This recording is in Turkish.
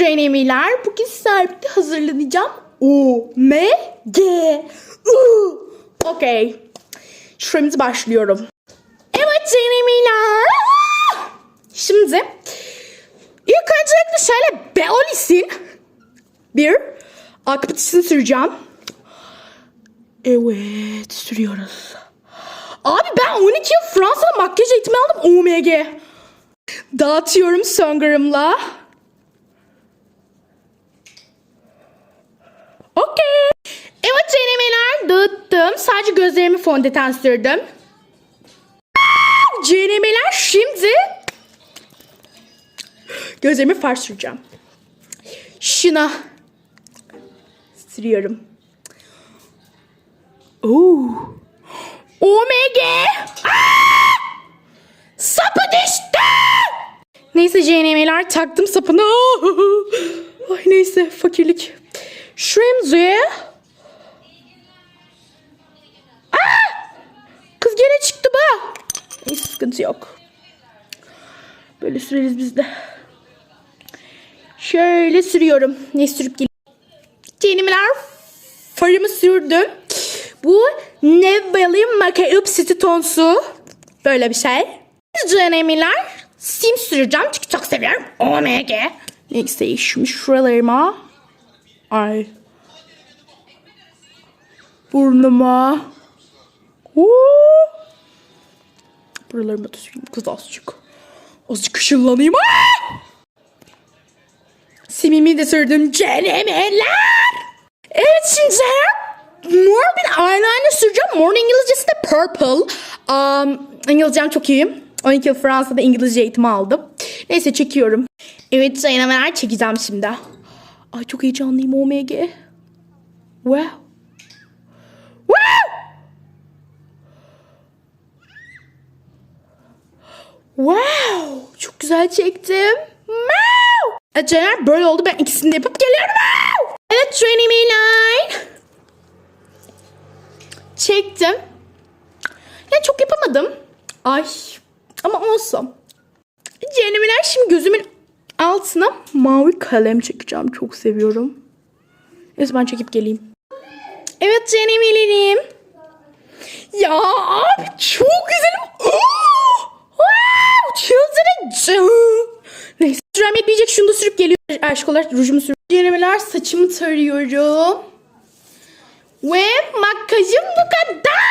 Cenemiler. Bugün sizlerle birlikte hazırlanacağım. O, M, G, U. Okey. Şimdi başlıyorum. Evet Cenemiler. Şimdi ilk öncelikle şöyle Beolis'in bir akbatisini süreceğim. Evet sürüyoruz. Abi ben 12 yıl Fransa'da makyaj eğitimi aldım OMG. Dağıtıyorum söngürümle. Okey. Evet cenemeler dağıttım. Sadece gözlerimi fondöten sürdüm. Cenemeler şimdi gözlerimi far süreceğim. Şuna sürüyorum. Oo. OMG. Aa! Sapı düştü. Neyse CNM'ler taktım sapını. Ay neyse fakirlik. Şimdi. Aa! Kız gene çıktı be. Neyse sıkıntı yok. Böyle süreriz biz de. Şöyle sürüyorum. Ne sürüp geleyim. CNM'ler farımı sürdüm. Bu Neville'in Makeup City tonsu. Böyle bir şey. Canemiler sim süreceğim çünkü çok seviyorum. OMG. Neyse şimdi şuralarıma. Ay. Burnuma. Oo. Buralarıma da süreyim kız azıcık. Azıcık ışınlanayım. Aa! Simimi de sürdüm cenemeler. Evet şimdi mor bir eyeliner süreceğim. Mor'un İngilizcesi de purple. Um, İngilizcem çok iyi. 12 yıl Fransa'da İngilizce eğitimi aldım. Neyse çekiyorum. Evet cenemeler çekeceğim şimdi. Ay çok heyecanlıyım OMG. Wow. Wow. Wow. Çok güzel çektim. Wow. Cener böyle oldu. Ben ikisini de yapıp geliyorum. Wow. Evet training me line. Çektim. Ya çok yapamadım. Ay. Ama olsun. Cenemeler şimdi gözümün altına mavi kalem çekeceğim. Çok seviyorum. Neyse ben çekip geleyim. Evet cenemelerim. Ya abi çok güzelim. Çıldıracağım. Neyse sürem yetmeyecek şunu da sürüp geliyorum. Aşkolar rujumu sürüp. Cenemeler saçımı tarıyorum. Ve makyajım bu kadar.